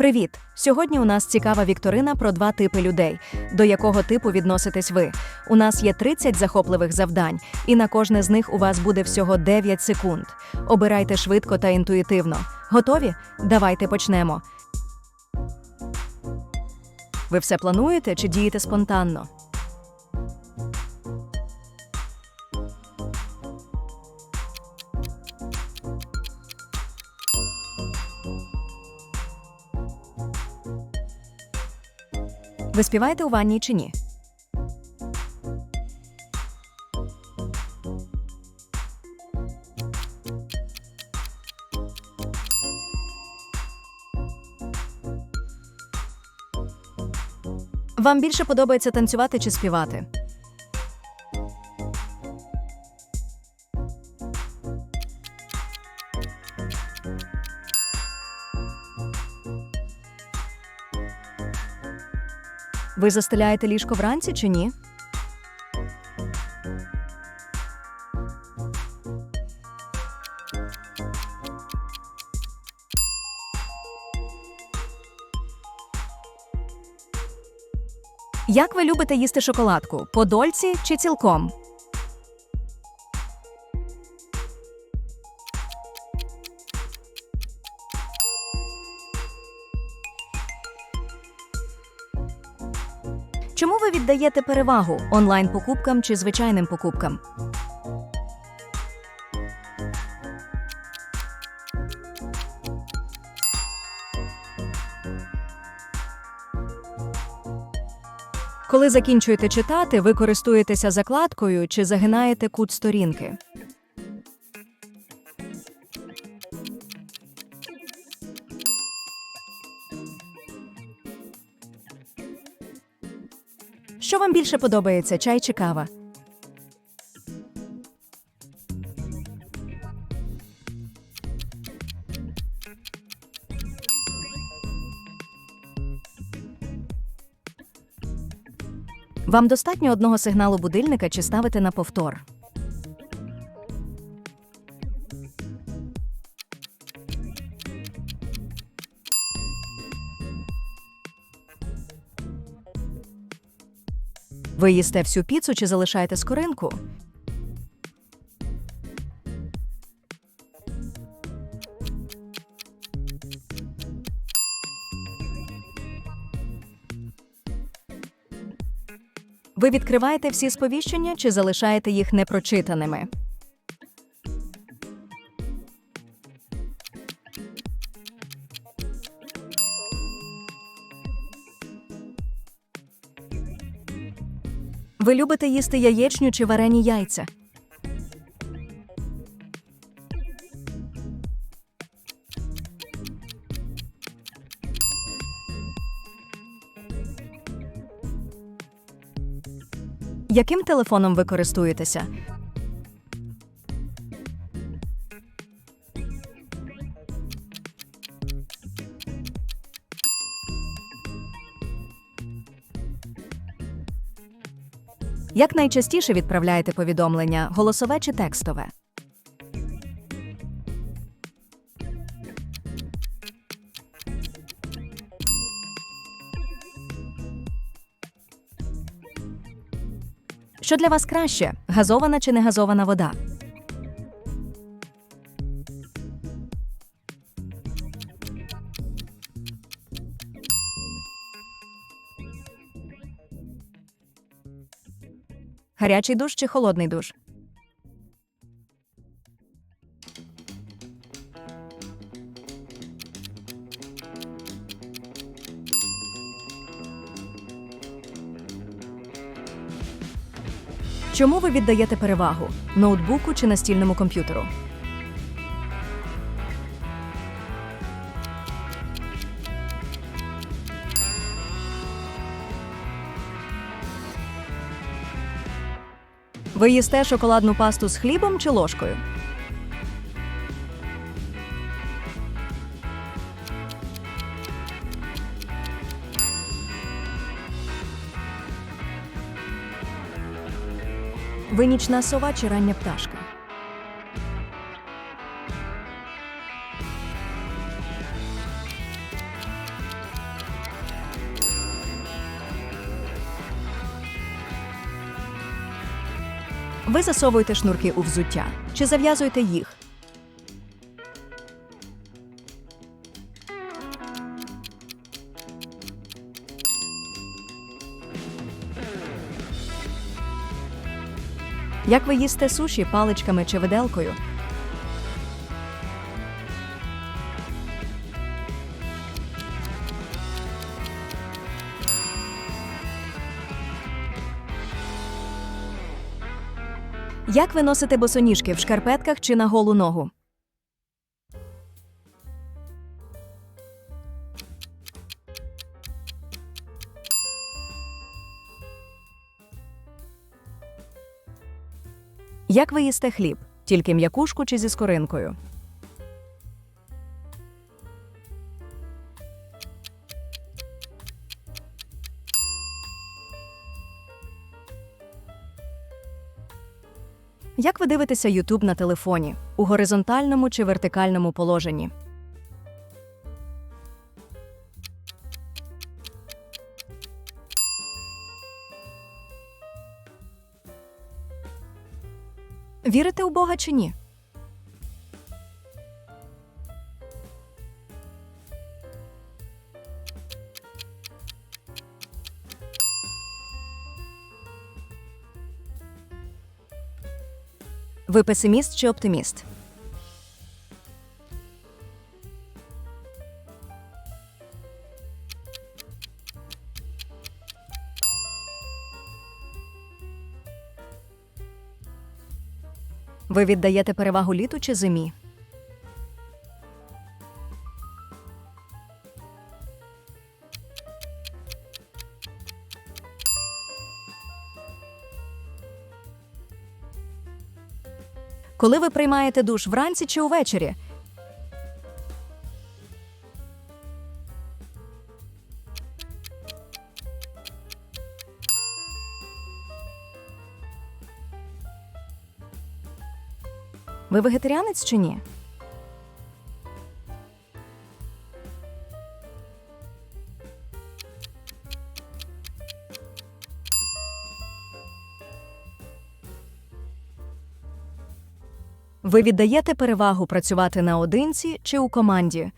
Привіт! Сьогодні у нас цікава вікторина про два типи людей. До якого типу відноситесь ви? У нас є 30 захопливих завдань, і на кожне з них у вас буде всього 9 секунд. Обирайте швидко та інтуїтивно. Готові? Давайте почнемо. Ви все плануєте чи дієте спонтанно? Ви співаєте у ванні чи ні? Вам більше подобається танцювати чи співати? Ви застеляєте ліжко вранці чи ні? Як ви любите їсти шоколадку? По дольці чи цілком? Чому ви віддаєте перевагу онлайн-покупкам чи звичайним покупкам? Коли закінчуєте читати, ви користуєтеся закладкою чи загинаєте кут сторінки. Що вам більше подобається, чай чи кава? Вам достатньо одного сигналу будильника чи ставити на повтор. Ви їсте всю піцу чи залишаєте скоринку? Ви відкриваєте всі сповіщення чи залишаєте їх непрочитаними? Ви любите їсти яєчню чи варені яйця? Яким телефоном ви користуєтеся? Як найчастіше відправляєте повідомлення голосове чи текстове? Що для вас краще газована чи негазована вода? Гарячий душ чи холодний душ? Чому ви віддаєте перевагу ноутбуку чи настільному комп'ютеру? Ви їсте шоколадну пасту з хлібом чи ложкою? Ви нічна сова чи рання пташка? Ви засовуєте шнурки у взуття чи зав'язуєте їх. Як ви їсте суші паличками чи виделкою? Як ви носите босоніжки в шкарпетках чи на голу ногу? Як ви їсте хліб? Тільки м'якушку чи зі скоринкою? Як ви дивитеся YouTube на телефоні? У горизонтальному чи вертикальному положенні? Вірите у Бога чи ні? Ви песиміст чи оптиміст? Ви віддаєте перевагу літу чи зимі? Коли ви приймаєте душ вранці чи увечері? Ви вегетаріанець чи ні? Ви віддаєте перевагу працювати наодинці чи у команді?